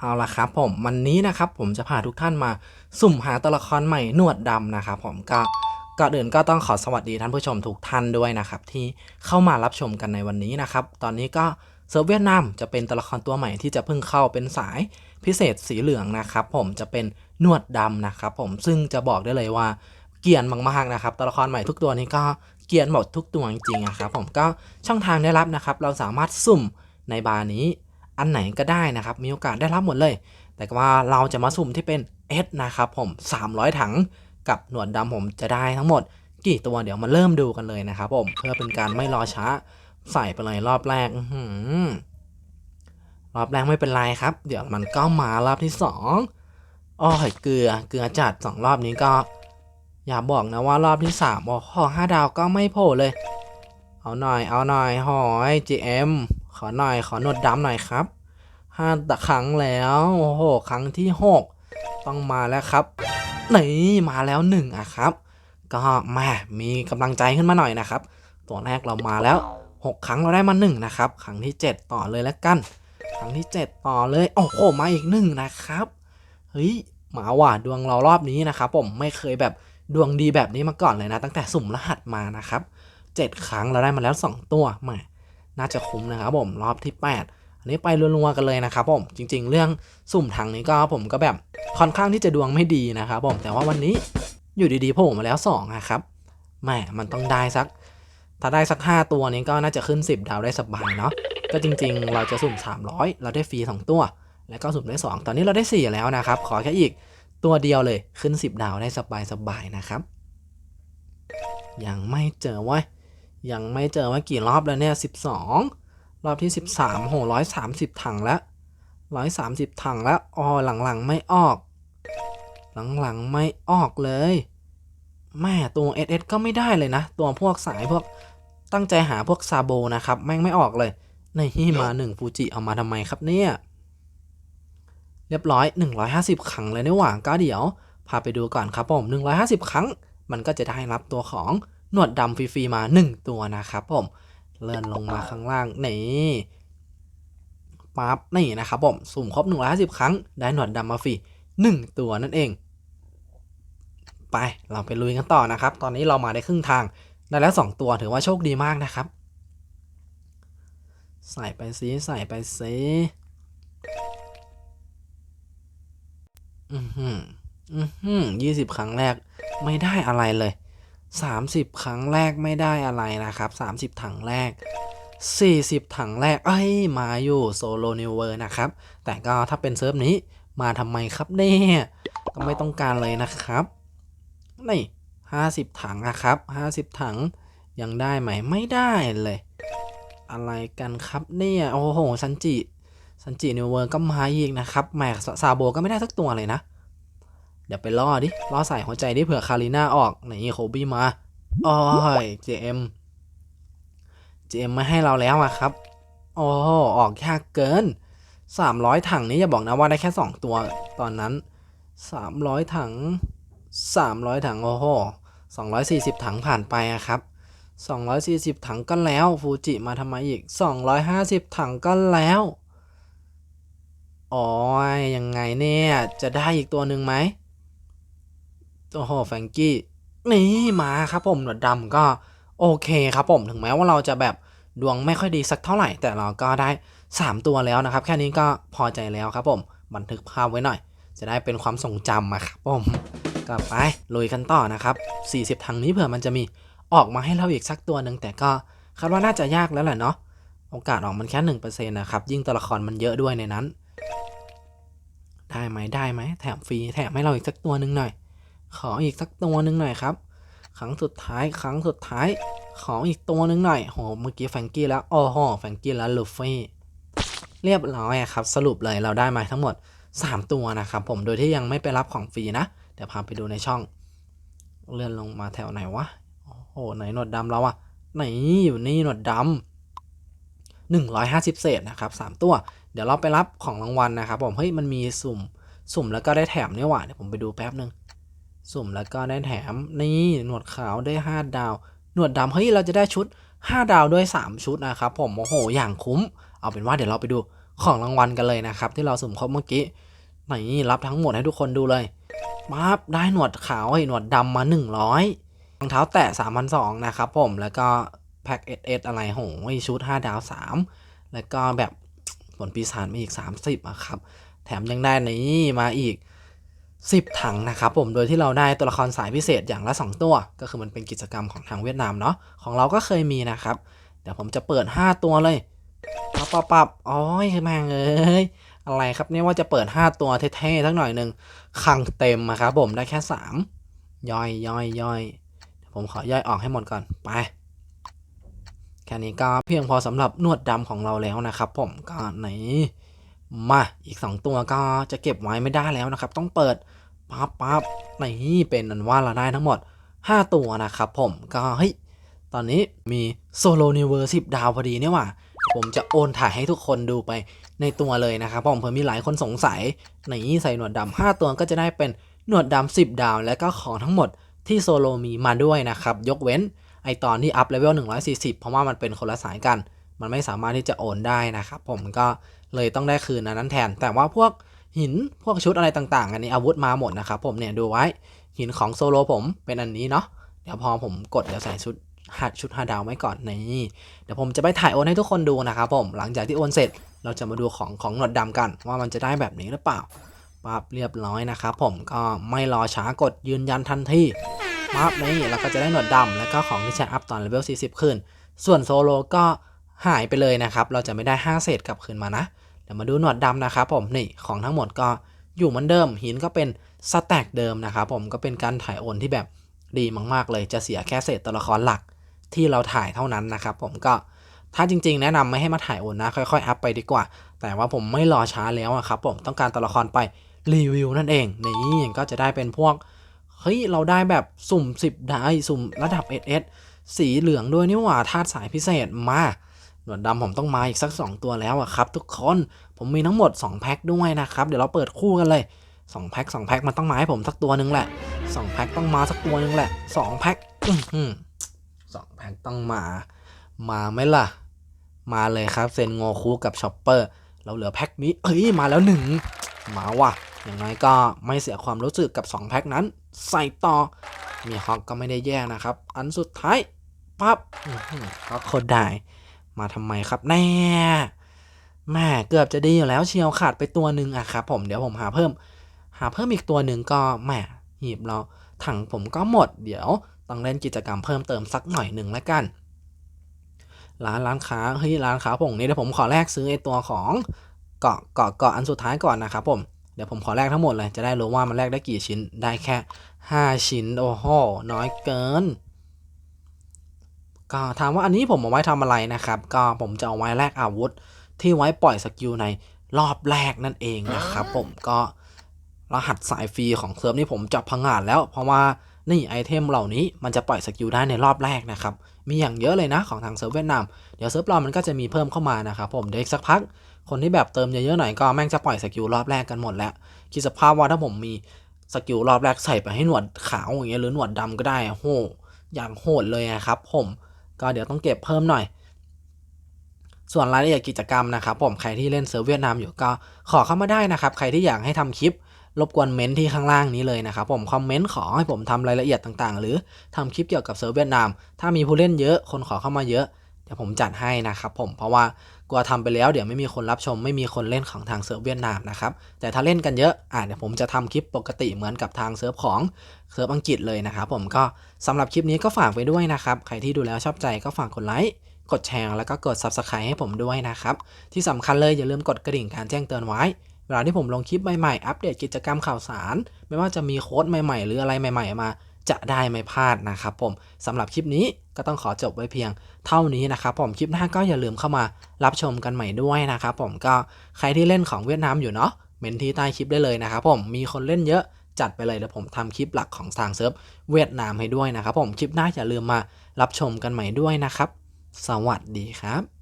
เอาละครับผมวันนี้นะครับผมจะพาทุกท่านมาสุ่มหาตัวละครใหม่หนวดดำนะครับผมก็ก่อนอื่นก็ต้องขอสวัสดีท่านผู้ชมทุกท่านด้วยนะครับที่เข้ามารับชมกันในวันนี้นะครับตอนนี้ก็เซิร์ฟเวียดนามจะเป็นตัวละครตัวใหม่ที่จะเพิ่งเข้าเป็นสายพิเศษสีเหลืองนะครับผมจะเป็นหนวดดำนะครับผมซึ่งจะบอกได้เลยว่าเกียนมากๆนะครับตัวละครใหม่ทุกตัวนี้ก็เกียนหมดทุกตัวจริงๆนะครับผมก็ช่องทางได้รับนะครับเราสามารถสุ่มในบาร์นี้ อันไหนก็ได้นะครับ มีโอกาสได้รับหมดเลย แต่ว่าเราจะมาสุ่มที่เป็น S นะครับผม 300 ถังกับหนวดดำผมจะได้ทั้งหมด กี่ตัวเดี๋ยวมาเริ่มดูกันเลยนะครับผมเพื่อเป็นการไม่รอช้าใส่ไปเลยรอบแรกรอบแรกไม่เป็นไรครับ เดี๋ยวมันก็มารอบที่สองอ้อยเกลือเกลือจัดสองรอบนี้ก็ อย่าบอกนะว่ารอบที่สามโอ้โหห้าดาวก็ไม่โผล่เลย เอาหน่อยเอาหน่อยหอย GM ขอหน่อย ขอหนวดดำหน่อยครับห้าตะครั้งแล้ว โอ้โห ครั้งที่หกต้องมาแล้วครับ นี่มาแล้วหนึ่งอะครับ ก็ม่มีกำลังใจขึ้นมาหน่อยนะครับ ตัวแรกเรามาแล้ว 6 ครั้งเราได้มา1นะครับ ครั้งที่ 7 ต่อเลยแล้วกัน ครั้งที่ 7 ต่อเลย โอ้โห มาอีกหนึ่งนะครับ เฮ้ยหมาว่าดวงเรารอบนี้นะครับ ผมไม่เคยแบบดวงดีแบบนี้มาก่อนเลยนะ ตั้งแต่สุ่มรหัสมานะครับ 7 ครั้งเราได้มาแล้ว 2 ตัวแหม น่าจะคุ้มนะครับผมรอบที่ 8 อันนี้ไปรัวๆกันเลยนะครับผมจริง ๆ เรื่องสุ่มถังนี้ก็ผมก็แบบค่อนข้างที่จะดวงไม่ดีนะครับผมแต่ว่าวันนี้อยู่ดีๆผล่มาแล้ว2นะครับแหมมันต้องได้สัก ถ้าได้สัก 5 ตัวนี้ก็น่าจะขึ้น 10 ดาวได้สบายเนาะก็จริง ๆ เราจะสุ่ม 300 เราได้ฟรี2 ตัว แล้วก็สุ่มได้ 2 ตอนนี้เราได้ 4 แล้วนะครับ ขอแค่อีกตัวเดียวเลยขึ้น 10 ดาวได้สบายๆนะครับ ยังไม่เจอเว้ย ยังไม่เจอว่ากี่รอบแล้วเนี่ย 12 รอบที่ 13โห130 ถังแล้ว 130 ถังแล้วอ๋อหลังๆ ไม่ออก หลังๆ ไม่ออกเลย แม่ตัว SS ก็ไม่ได้เลยนะ ตัวพวกสายพวกตั้งใจหาพวกซาโบนะครับ แม่งไม่ออกเลย ในที่มาหนึ่งฟูจิเอามาทำไมครับเนี่ย เรียบร้อย 150 ครั้งเลยนี่หว่าก็เดี๋ยว พาไปดูก่อนครับผม 150 ครั้ง มันก็จะได้รับตัวของ หนวดดำฟรีๆมา 1 ตัวนะครับผมเลื่อนลงมาข้างล่างนี่ปั๊บนี่นะครับผมสุ่มครบ150 ครั้ง ได้หนวดดำมาฟรี1 ตัวนั่นเอง ไปเราไปลุยกันต่อนะครับ ตอนนี้เรามาได้ครึ่งทางได้แล้ว 2 ตัวถือว่าโชคดีมากนะครับ ใส่ไปซิใส่ไปซิอือหืออือหือยี่สิบครั้งแรกไม่ได้อะไรเลย 30 ครั้งแรกไม่ได้อะไรนะครับ 30 ถังแรก 40 ถังแรก เอ้ย มาอยู่โซโลนิวเวอร์นะครับ แต่ก็ถ้าเป็นเซิร์ฟนี้มาทำไมครับเนี่ยก็ไม่ต้องการเลยนะครับ นี่ห้าสิบถังนะครับห้าสิบถังยังได้ไหมไม่ได้เลย อะไรกันครับเนี่ย โอ้โหซันจิซันจินิวเวอร์ก็มาอีกนะครับแหมซาโบก็ไม่ได้สักตัวเลยนะ เดี๋ยวไปล่อดิล่อใส่หัวใจดิเผื่อคาริน่าออกไหนโคบี้มาโอ้ยเจมเจมไม่ให้เราแล้วอะครับโอ้ออกยากเกิน 300 ถังนี้อย่าบอกนะว่าได้แค่ 2 ตัวตอนนั้น 300 ถัง 300 ถัง โอ้โห240 ถังผ่านไปอะครับ 240 ถังก็แล้ว ฟูจิมาทำไมอีก 250 ถังก็แล้วอ๋อยังไงเนี่ย จะได้อีกตัวหนึ่งไหม โอ้โหแฟงกี้นี่มาครับผมหนวดดำก็โอเคครับผมถึงแม้ว่าเราจะแบบดวงไม่ค่อยดีสักเท่าไหร่ แต่เราก็ได้ 3 ตัวแล้วนะครับ แค่นี้ก็พอใจแล้วครับผมบันทึกภาพไว้หน่อย จะได้เป็นความทรงจำอะครับผมก็ไปลุยกันต่อนะครับ 40ทางนี้เผื่อมันจะมีออกมาให้เราอีกสักตัวหนึ่งแต่ก็คาดว่าน่าจะยากแล้วแหละเนาะโอกาสออกมันแค่หนึ่งเปอร์เซ็นต์นะครับยิ่งตัวละครมันเยอะด้วยในนั้น ได้ไหมได้ไหมแถมฟรีแถมให้เราอีกสักตัวหนึ่งหน่อย ขออีกสักตัวหนึ่งหน่อยครับ ครั้งสุดท้าย ครั้งสุดท้าย ขออีกตัวหนึ่งหน่อยโหเมื่อกี้แฟงกี้แล้วโอ้โหแฟงกี้แล้วลูฟี่เรียบร้อยครับ สรุปเลยเราได้มาทั้งหมด 3 ตัวนะครับ ผมโดยที่ยังไม่ไปรับของฟรีนะ เดี๋ยวพาไปดูในช่อง เลื่อนลงมาแถวไหนวะโอ้โหไหนหนวดดำเราอะไหนอยู่นี่หนวดดำหนึ่งร้อยห้าสิบเศษนะครับสามตัว เดี๋ยวเราไปรับของรางวัลนะครับ ผมเฮ้ยมันมีสุ่ม สุ่มแล้วก็ได้แถมนี่ยว่ะเดี๋ยวผมไปดูแป๊บนึง สุ่มแล้วก็ได้แถมนี่หนวดขาวได้ห้าดาว หนวดดำเฮ้ยเราจะได้ชุด 5 ดาวด้วย 3 ชุดนะครับผมโอ้โหอย่างคุ้ม เอาเป็นว่าเดี๋ยวเราไปดูของรางวัลกันเลยนะครับ ที่เราสุ่มครบเมื่อกี้นี่รับทั้งหมดให้ทุกคนดูเลยปั๊บได้หนวดขาวไอ้หนวดดำมา 100รองเท้าแตะ3,200นะครับผมแล้วก็แพ็กเอสเอสอะไรโหชุด 5 ดาว 3 แล้วก็แบบผลปีศาจมาอีก 30อะครับ แถมยังได้นี่มาอีก 10 ถังนะครับผม โดยที่เราได้ตัวละครสายพิเศษอย่างละ 2 ตัว ก็คือมันเป็นกิจกรรมของทางเวียดนามเนาะ ของเราก็เคยมีนะครับ เดี๋ยวผมจะเปิด 5 ตัวเลยปับปับปับโอ้ยแม่งเอ้ย อะไรครับเนี่ยว่าจะเปิด 5 ตัวเท่ๆทั้งหน่อยหนึ่งคังเต็มอะครับผม ได้แค่ 3 ย่อยย่อยย่อยเดี๋ยวผมขอย่อยออกให้หมดก่อน ไป แค่นี้ก็เพียงพอสำหรับนวดดำของเราแล้วนะครับผมก็ไหน มาอีก 2 ตัวก็จะเก็บไว้ไม่ได้แล้วนะครับ ต้องเปิดปั๊บปั๊บนี่เป็นอันว่าเราได้ทั้งหมด 5 ตัวนะครับผมก็เฮ้ยตอนนี้มีโซโลนิเวอร์สิบดาวพอดีเนี่ยว่ะผมจะโอนถ่ายให้ทุกคนดูไปในตัวเลยนะครับผมเผื่อมีหลายคนสงสัยในนี่ใส่หนวดดำ5ตัวก็จะได้เป็นหนวดดำ10 ดาว และก็ของทั้งหมดที่โซโลมีมาด้วยนะครับ ยกเว้นไอตอนที่อัพเลเวล140 เพราะว่ามันเป็นคนละสายกัน มันไม่สามารถที่จะโอนได้นะครับผมก็ เลยต้องได้คืนอันนั้นแทน แต่ว่าพวกหินพวกชุดอะไรต่างๆ อันนี้อาวุธมาหมดนะครับผมเนี่ยดูไว้หินของโซโลผมเป็นอันนี้เนาะเดี๋ยวพอผมกดเดี๋ยวใส่ชุดหัดชุดฮาดาวไว้ก่อนนี่เดี๋ยวผมจะไปถ่ายโอนให้ทุกคนดูนะครับผมหลังจากที่โอนเสร็จเราจะมาดูของของหนวดดำกัน ว่ามันจะได้แบบนี้หรือเปล่าปั๊บเรียบร้อยนะครับผมก็ไม่รอช้ากดยืนยันทันทีปั๊บนี่เราก็จะได้หนวดดำแล้วก็ของที่ใช้อัพตอนเลเวล40 ขึ้น ส่วนโซโลก็ หายไปเลยนะครับ เราจะไม่ได้ 5 เศษกลับคืนมานะ เดี๋ยวมาดูหนวดดำนะครับผม นี่ของทั้งหมดก็อยู่เหมือนเดิม หินก็เป็นสแต็กเดิมนะครับผม ก็เป็นการถ่ายโอนที่แบบดีมาก ๆ เลย จะเสียแค่เศษตัวละครหลักที่เราถ่ายเท่านั้นนะครับผม ก็ถ้าจริง ๆ แนะนำไม่ให้มาถ่ายโอนนะ ค่อย ๆ อัพไปดีกว่า แต่ว่าผมไม่รอช้าแล้วอะครับผม ต้องการตัวละครไปรีวิวนั่นเอง นี่ก็จะได้เป็นพวก เฮ้ย เราได้แบบสุ่ม 10 ได้ สุ่มระดับ SS สีเหลืองด้วยนี่หว่า ธาตุสายพิเศษมา นวดดำผมต้องมาอีกสัก 2 ตัวแล้วอะครับ ทุกคนผมมีทั้งหมด 2 แพ็คด้วยนะครับ เดี๋ยวเราเปิดคู่กันเลย 2 แพ็ค2แพ็คมันต้องมาให้ผมสักตัวหนึงแหละ 2 แพ็คต้องมาสักตัวหนึงแหละ 2 แพ็คสองแพ็คต้องมา มาไหมล่ะ มาเลยครับเซนโงคูกับชอปเปอร์เราเหลือแพ็คนี้เอ้ยมาแล้วหนึ่งมาว่ะอย่างไรก็ไม่เสียความรู้สึกกับ 2 แพ็คนั้น ใส่ต่อมีฮอกก็ไม่ได้แย่นะครับ อันสุดท้ายปั๊บอื้อหือฮอกโคตรได้ มาทำไมครับแน่แม่เกือบจะดีอยู่แล้วเชียวขาดไปตัวหนึ่งอะครับผมเดี๋ยวผมหาเพิ่ม หาเพิ่มอีกตัวหนึ่งก็แหมหีบเราถังผมก็หมด เดี๋ยวต้องเล่นกิจกรรมเพิ่มเติมสักหน่อยหนึ่งแล้วกัน ร้านร้านค้าเฮ้ยร้านค้าผงนี่เดี๋ยวผมขอแลกซื้อไอตัวของเกาะเกาะเกาะอันสุดท้ายก่อนนะครับผมเดี๋ยวผมขอแลกทั้งหมดเลยจะได้รู้ว่ามันแลกได้กี่ชิ้นได้แค่ 5 ชิ้นโอ้โหน้อยเกิน ก็ถามว่าอันนี้ผมเอาไว้ทำอะไรนะครับ ก็ผมจะเอาไว้แลกอาวุธ ที่ไว้ปล่อยสกิลในรอบแรกนั่นเองนะครับ ผมก็รหัสสายฟรีของเซิร์ฟนี่ผมจับพังงาดแล้ว เพราะว่านี่ไอเทมเหล่านี้มันจะปล่อยสกิลได้ในรอบแรกนะครับ มีอย่างเยอะเลยนะของทางเซิร์ฟเวียดนาม เดี๋ยวเซิร์ฟเรามันก็จะมีเพิ่มเข้ามานะครับผมเดี๋ยวอีกสักพัก คนที่แบบเติมเยอะๆหน่อยก็แม่งจะปล่อยสกิลรอบแรกกันหมดแล้ว คิดสภาพว่าถ้าผมมีสกิลรอบแรกใส่ไปให้หนวดขาวอย่างเงี้ยหรือหนวดดำก็ได้อะโหอย่างโหดเลยอะครับผม ก็เดี๋ยวต้องเก็บเพิ่มหน่อย ส่วนรายละเอียดกิจกรรมนะครับ ผมใครที่เล่นเซิร์ฟเวียดนามอยู่ก็ขอเข้ามาได้นะครับ ใครที่อยากให้ทำคลิปรบกวนเมนที่ข้างล่างนี้เลยนะครับผมคอมเมนต์ขอให้ผมทำรายละเอียดต่างๆ หรือทำคลิปเกี่ยวกับเซิร์ฟเวียดนาม ถ้ามีผู้เล่นเยอะคนขอเข้ามาเยอะเดี๋ยวผมจัดให้นะครับผมเพราะว่า กลัวทำไปแล้วเดี๋ยวไม่มีคนรับชมไม่มีคนเล่นของทางเซิร์ฟเวียดนามนะครับ แต่ถ้าเล่นกันเยอะอะเดี๋ยวผมจะทำคลิปปกติเหมือนกับทางเซิร์ฟของเซิร์ฟอังกฤษเลยนะครับผมก็สำหรับคลิปนี้ก็ฝากไว้ด้วยนะครับ ใครที่ดูแล้วชอบใจก็ฝากกดไลค์กดแชร์แล้วก็กด Subscribe ให้ผมด้วยนะครับ ที่สำคัญเลยอย่าลืมกดกระดิ่งการแจ้งเตือนไว้ เวลาที่ผมลงคลิปใหม่ๆ อัปเดตกิจกรรมข่าวสาร ไม่ว่าจะมีโค้ดใหม่ๆ หรืออะไรใหม่ ๆ มา จะได้ไม่พลาดนะครับผมสำหรับคลิปนี้ก็ต้องขอจบไว้เพียงเท่านี้นะครับผมคลิปหน้าก็อย่าลืมเข้ามารับชมกันใหม่ด้วยนะครับผมก็ใครที่เล่นของเวียดนามอยู่เนาะเมนที่ใต้คลิปได้เลยนะครับผมมีคนเล่นเยอะจัดไปเลยเดี๋ยวผมทำคลิปหลักของทางเซิร์ฟเวียดนามให้ด้วยนะครับผมคลิปหน้าอย่าลืมมารับชมกันใหม่ด้วยนะครับ สวัสดีครับ